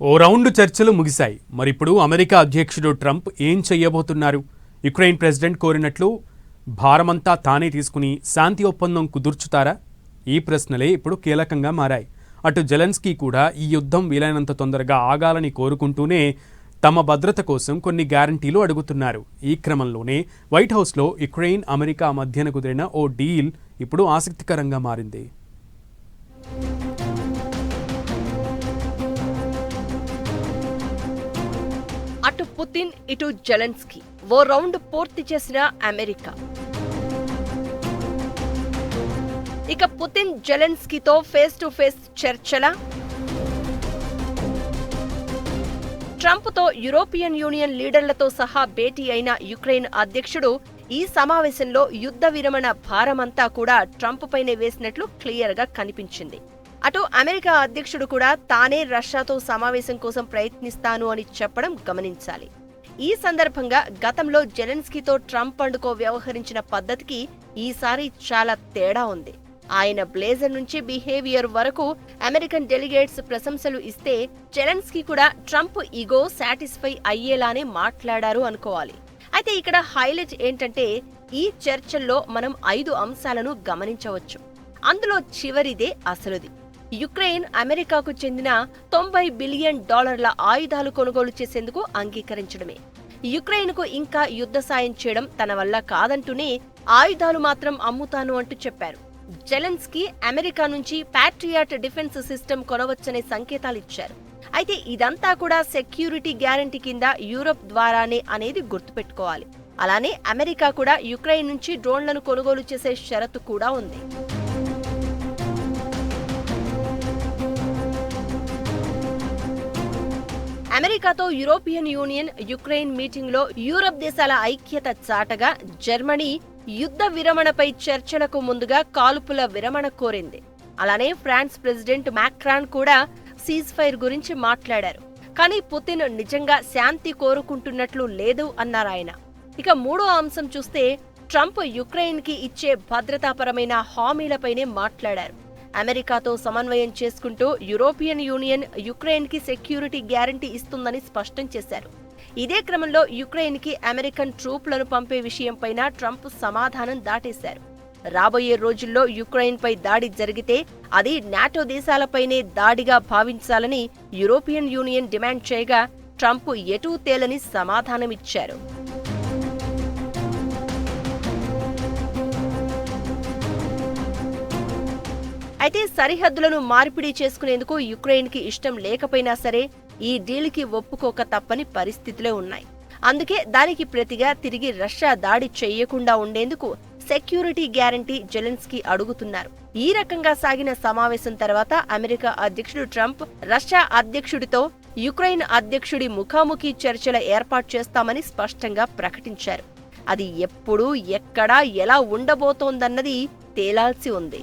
ఓ round చర్చలు ముగిశాయి. మరిప్పుడు అమెరికా అధ్యక్షుడు ట్రంప్ ఏం చేయబోతున్నారు యుక్రెయిన్ ప్రెసిడెంట్ కోరినట్లు భారమంతా తానే తీసుకుని శాంతి ఒప్పందం కుదుర్చుతారా? ఈ ప్రశ్నలే ఇప్పుడు కీలకంగా మారాయి. అటు జెలెన్స్కీ కూడా ఈ యుద్ధం వీలైనంత తొందరగా ఆగాలని కోరుకుంటూనే తమ భద్రత కోసం కొన్ని గ్యారంటీలు అడుగుతున్నారు. ఈ క్రమంలోనే వైట్ హౌస్లో యుక్రెయిన్ అమెరికా మధ్యన కుదిరిన ఓ డీల్ ఇప్పుడు ఆసక్తికరంగా మారింది. అటు పుతిన్ ఇటు జెలెన్స్కీ. ఓ రౌండ్ పూర్తి చేసిన అమెరికా. ఇక పుతిన్ జెలెన్స్కీతో ఫేస్ టు ఫేస్ చర్చల. ట్రంప్తో యూరోపియన్ యూనియన్ లీడర్లతో సహా భేటీ అయిన యుక్రెయిన్ అధ్యక్షుడు ఈ సమావేశంలో యుద్ధ విరమణ భారమంతా కూడా ట్రంప్ పైనే వేసినట్లు క్లియర్గా కనిపించింది. అటు అమెరికా అధ్యక్షుడు కూడా తానే రష్యాతో సమావేశం కోసం ప్రయత్నిస్తాను అని చెప్పడం గమనించాలి. ఈ సందర్భంగా గతంలో జెలెన్స్కీతో ట్రంప్ అండుకో వ్యవహరించిన పద్ధతికి ఈసారి చాలా తేడా ఉంది. ఆయన బ్లేజర్ నుంచి బిహేవియర్ వరకు అమెరికన్ డెలిగేట్స్ ప్రశంసలు ఇస్తే జెలెన్స్కీ కూడా ట్రంప్ ఈగో సాటిస్ఫై అయ్యేలానే మాట్లాడారు అనుకోవాలి. అయితే ఇక్కడ హైలైట్ ఏంటంటే ఈ చర్చల్లో మనం ఐదు అంశాలను గమనించవచ్చు. అందులో చివరిదే అసలుది. యుక్రెయిన్ అమెరికాకు చెందిన తొంభై బిలియన్ డాలర్ల ఆయుధాలు కొనుగోలు చేసేందుకు అంగీకరించడమే. యుక్రెయిన్కు ఇంకా యుద్ధ సాయం చేయడం తన వల్ల కాదంటూనే ఆయుధాలు మాత్రం అమ్ముతాను అంటూ చెప్పారు. జెలెన్స్కీ అమెరికా నుంచి పాట్రియాట్ డిఫెన్స్ సిస్టమ్ కొనవచ్చనే సంకేతాలు ఇచ్చారు. అయితే ఇదంతా కూడా సెక్యూరిటీ గ్యారంటీ కింద యూరప్ ద్వారానే అనేది గుర్తుపెట్టుకోవాలి. అలానే అమెరికా కూడా యుక్రెయిన్ నుంచి డ్రోన్లను కొనుగోలు చేసే షరతు కూడా ఉంది. అమెరికాతో యూరోపియన్ యూనియన్ యుక్రెయిన్ మీటింగ్లో యూరప్ దేశాల ఐక్యత చాటగా జర్మనీ యుద్ధ విరమణపై చర్చలకు ముందుగా కాల్పుల విరమణ కోరింది. అలానే ఫ్రాన్స్ ప్రెసిడెంట్ మాక్రాన్ కూడా సీజ్ ఫైర్ గురించి మాట్లాడారు. కానీ పుతిన్ నిజంగా శాంతి కోరుకుంటున్నట్లు లేదు అన్నారాయన ఇక మూడో అంశం చూస్తే ట్రంప్ యుక్రెయిన్కి ఇచ్చే భద్రతాపరమైన హామీలపైనే మాట్లాడారు. అమెరికాతో సమన్వయం చేసుకుంటూ యూరోపియన్ యూనియన్ యుక్రెయిన్కి సెక్యూరిటీ గ్యారంటీ ఇస్తుందని స్పష్టం చేశారు. ఇదే క్రమంలో యుక్రెయిన్కి అమెరికన్ ట్రూప్లను పంపే విషయంపైన ట్రంప్ సమాధానం దాటేశారు. రాబోయే రోజుల్లో యుక్రెయిన్పై దాడి జరిగితే అది నాటో దేశాలపైనే దాడిగా భావించాలని యూరోపియన్ యూనియన్ డిమాండ్ చేయగా ట్రంప్ ఎటూ తేలని సమాధానమిచ్చారు. అయితే సరిహద్దులను మార్పిడి చేసుకునేందుకు యుక్రెయిన్కి ఇష్టం లేకపోయినా సరే ఈ డీల్కి ఒప్పుకోక తప్పని పరిస్థితులే ఉన్నాయి. అందుకే దానికి ప్రతిగా తిరిగి రష్యా దాడి చేయకుండా ఉండేందుకు సెక్యూరిటీ గ్యారంటీ జెలెన్స్కీ అడుగుతున్నారు. ఈ రకంగా సాగిన సమావేశం తర్వాత అమెరికా అధ్యక్షుడు ట్రంప్ రష్యా అధ్యక్షుడితో యుక్రెయిన్ అధ్యక్షుడి ముఖాముఖి చర్చల ఏర్పాటు చేస్తామని స్పష్టంగా ప్రకటించారు. అది ఎప్పుడు ఎక్కడ ఎలా ఉండబోతోందన్నది తేలాల్సి ఉంది.